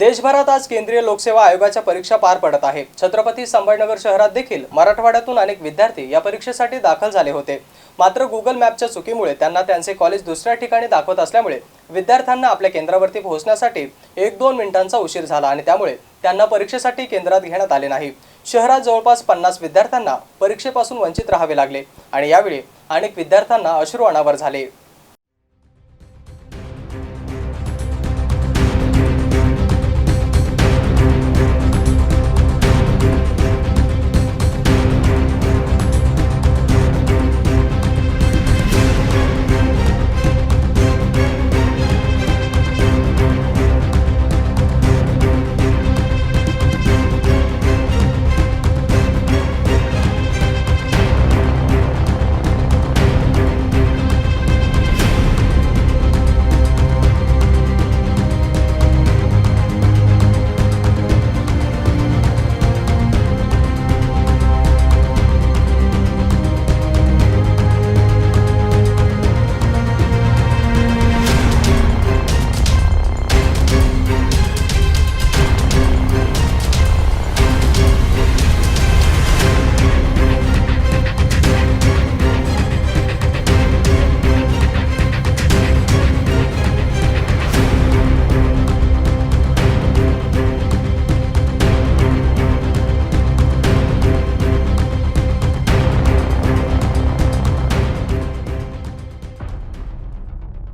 देशभरात आज केंद्रीय लोकसेवा आयोगाच्या परीक्षा पार पडत आहे. छत्रपती संभाजीनगर शहरात देखील मराठवाड्यातून अनेक विद्यार्थी या परीक्षेसाठी दाखल झाले होते. मात्र गुगल मॅपच्या चुकीमुळे त्यांना त्यांचे कॉलेज दुसऱ्या ठिकाणी दाखवत असल्यामुळे विद्यार्थ्यांना आपल्या केंद्रावरती पोहोचण्यासाठी एक दोन मिनिटांचा उशीर झाला आणि त्यामुळे त्यांना परीक्षेसाठी केंद्रात घेण्यात आले नाही. शहरात जवळपास पन्नास विद्यार्थ्यांना परीक्षेपासून वंचित राहावे लागले आणि यावेळी अनेक विद्यार्थ्यांना अश्रू अनावर झाले.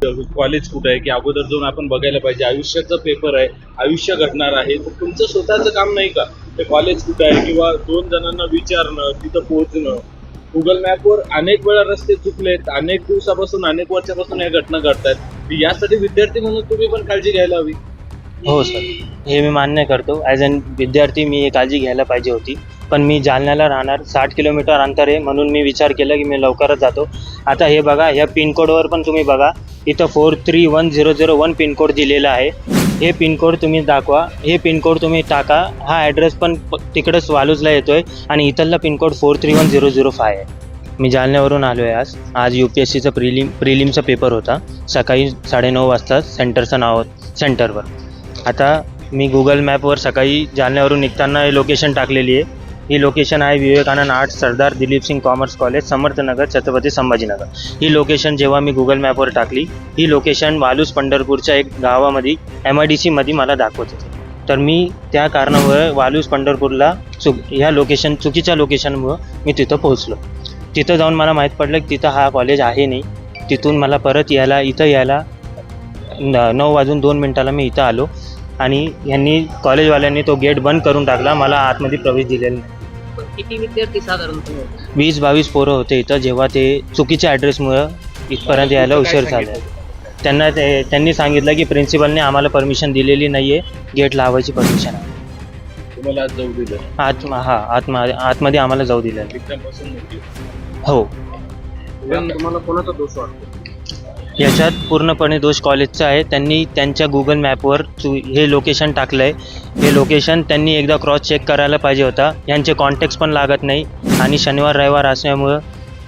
कॉलेज कुठं आहे की अगोदर जाऊन आपण बघायला पाहिजे. आयुष्याचा पेपर आहे आयुष्य घडणार आहे. तर तुमचं स्वतःचं काम नाही का? ते कॉलेज कुठं आहे किंवा दोन जणांना विचारणं तिथं पोहोचणं. गुगल मॅपवर अनेक वेळा रस्ते चुकलेत. अनेक दिवसापासून अनेक वर्षापासून या घटना घडतायत. यासाठी विद्यार्थी म्हणून तुम्ही पण काळजी घ्यायला हवी. हो सर हे मी मान्य करतो. ॲज अन विद्यार्थी मी काळजी घ्यायला पाहिजे होती. पण मी जालन्याला राहणार. साठ किलोमीटर अंतर आहे म्हणून मी विचार केला की मी लवकरच जातो. आता हे बघा ह्या पिनकोडवर पण तुम्ही बघा. इथं four three one zero zero one pin code दिलेला आहे. हे पिनकोड तुम्ही दाखवा. हे पिनकोड तुम्ही टाका. हा ॲड्रेस पण तिकडंच वालूजला येतो आहे आणि इथला pin code four three one zero zero five आहे. मी जालन्यावरून आलो आहे आज आज यू पी एस सीचा प्रिलिम प्रिलिमचा पेपर होता. सकाळी साडेनऊ वाजता सेंटरचं नाव सेंटरवर. आता मी गुगल मॅपवर सकाळी जालन्यावरून निघताना हे लोकेशन टाकलेली आहे. ही लोकेशन आहे Vivekananda art Sardar Dilip Singh commerce college Samarthnagar Chhatrapati Sambhajinagar. ही लोकेशन जेव्हा मी गुगल मॅपवर टाकली ही लोकेशन वालूस पंढरपूरच्या एक गावामध्ये एम आय डी सीमध्ये मला दाखवत होते. तर मी त्या कारणामुळे वालूस पंढरपूरला चुक ह्या लोकेशन चुकीच्या लोकेशनमुळं मी तिथं पोहोचलो. तिथं जाऊन मला माहीत पडलं की तिथं हा कॉलेज आहे नाही. तिथून मला परत यायला इथं यायला न नऊ वाजून दोन मिनटाला मी इथं आलो. आणि यांनी कॉलेजवाल्यांनी तो गेट बंद करून टाकला. मला आतमध्ये प्रवेश दिलेला नाही. किती विद्यार्थी साधारणतः होते? वीस बावीस पोरं होते इथं जेव्हा ते चुकीच्या ॲड्रेसमुळं इथपर्यंत यायला उशीर झाला. त्यांना ते त्यांनी सांगितलं की प्रिन्सिपलने आम्हाला परमिशन दिलेली नाही आहे गेट लावायची परमिशन आहे. तुम्हाला आज जाऊ दिलं. आत हा आतमा आतमध्ये आम्हाला जाऊ दिलं. नाही. हो. पण तुम्हाला कोणाचा दोष वाटतो? याच्यात पूर्णपणे दोष कॉलेजचा आहे त्यांनी त्यांच्या गुगल मॅपवर चु हे लोकेशन टाकलं आहे हे लोकेशन त्यांनी एकदा क्रॉस चेक करायला पाहिजे होता. यांचे कॉन्टॅक्ट्स पण लागत नाही. आणि शनिवार रविवार असल्यामुळं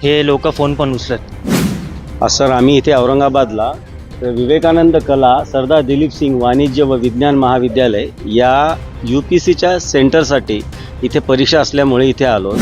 हे लोक फोन पण उचलत सर आम्ही इथे औरंगाबादला विवेकानंद कला सरदार दिलीप सिंग वाणिज्य व विज्ञान महाविद्यालय या यू पी सीच्या सेंटरसाठी इथे परीक्षा असल्यामुळे इथे आलो.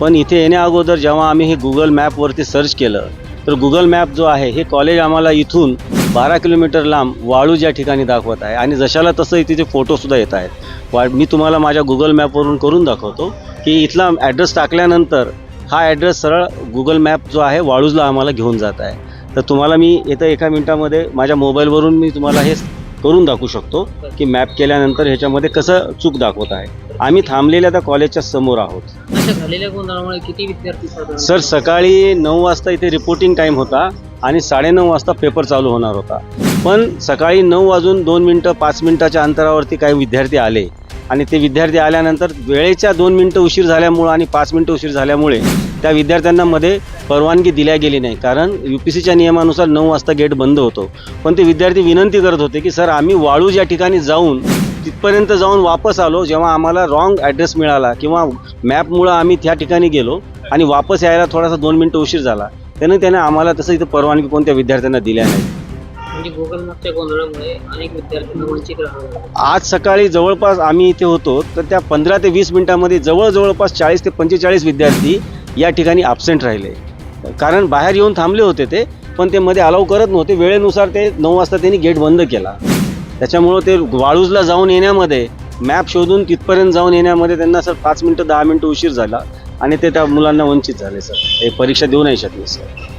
पण इथे येण्या अगोदर जेव्हा आम्ही हे गुगल मॅपवरती सर्च केलं तर गुगल मॅप जो आहे हे कॉलेज आम्हाला इथून बारा किलोमीटर लांब वाळूज या ठिकाणी दाखवत आहे. आणि जशाला तसं तिथे फोटोसुद्धा येत आहेत. वा मी तुम्हाला माझ्या गुगल मॅपवरून करून दाखवतो की इथला ॲड्रेस टाकल्यानंतर हा ॲड्रेस सरळ गुगल मॅप जो आहे वाळूजला आम्हाला घेऊन जात आहे. तर तुम्हाला मी येत्या एका मिनिटामध्ये माझ्या मोबाईलवरून मी तुम्हाला हे करून दाखवू शकतो की मॅप केल्यानंतर ह्याच्यामध्ये कसं चूक दाखवत आहे. आम्ही थांबलेल्या त्या कॉलेजच्या समोर आहोत. अशा झालेल्या गोंधळामुळे किती विद्यार्थी साधारण सर सकाळी नऊ वाजता इथे रिपोर्टिंग टाईम होता आणि साडेनऊ वाजता पेपर चालू होणार होता. पण सकाळी नऊ वाजून दोन मिनटं पाच मिनटाच्या अंतरावरती काही विद्यार्थी आले. आणि ते विद्यार्थी आल्यानंतर वेळेच्या दोन मिनटं उशीर झाल्यामुळं आणि पाच मिनटं उशीर झाल्यामुळे त्या विद्यार्थ्यांना मध्ये परवानगी दिल्या गेली नाही. कारण यू पी सीच्या नियमानुसार नऊ वाजता गेट बंद होतो. पण ते विद्यार्थी विनंती करत होते की सर आम्ही वाळूज या ठिकाणी जाऊन तिथपर्यंत जाऊन वापस आलो. जेव्हा आम्हाला रॉंग ॲड्रेस मिळाला किंवा मॅपमुळं आम्ही त्या ठिकाणी गेलो आणि वापस यायला थोडासा दोन मिनटं उशीर झाला त्यानं त्याने आम्हाला तसं इथं परवानगी कोणत्या विद्यार्थ्यांना दिल्या नाही. म्हणजे गुगल मॅपच्या गोंधळामुळे अनेक विद्यार्थ्यांना वंचित राहावं लागलं. आज सकाळी जवळपास आम्ही इथे होतो तर त्या पंधरा ते वीस मिनिटामध्ये जवळ जवळपास चाळीस ते पंचेचाळीस विद्यार्थी या ठिकाणी ॲबसेंट राहिले. कारण बाहेर येऊन थांबले होते ते पण ते मध्ये अलाव करत नव्हते. वेळेनुसार ते नऊ वाजता त्यांनी गेट बंद केला. त्याच्यामुळं ते वाळूजला जाऊन येण्यामध्ये मॅप शोधून तिथपर्यंत जाऊन येण्यामध्ये त्यांना सर पाच मिनटं दहा मिनटं उशीर झाला. आणि ते त्या मुलांना वंचित झाले सर. हे परीक्षा देऊ नाही शकले सर.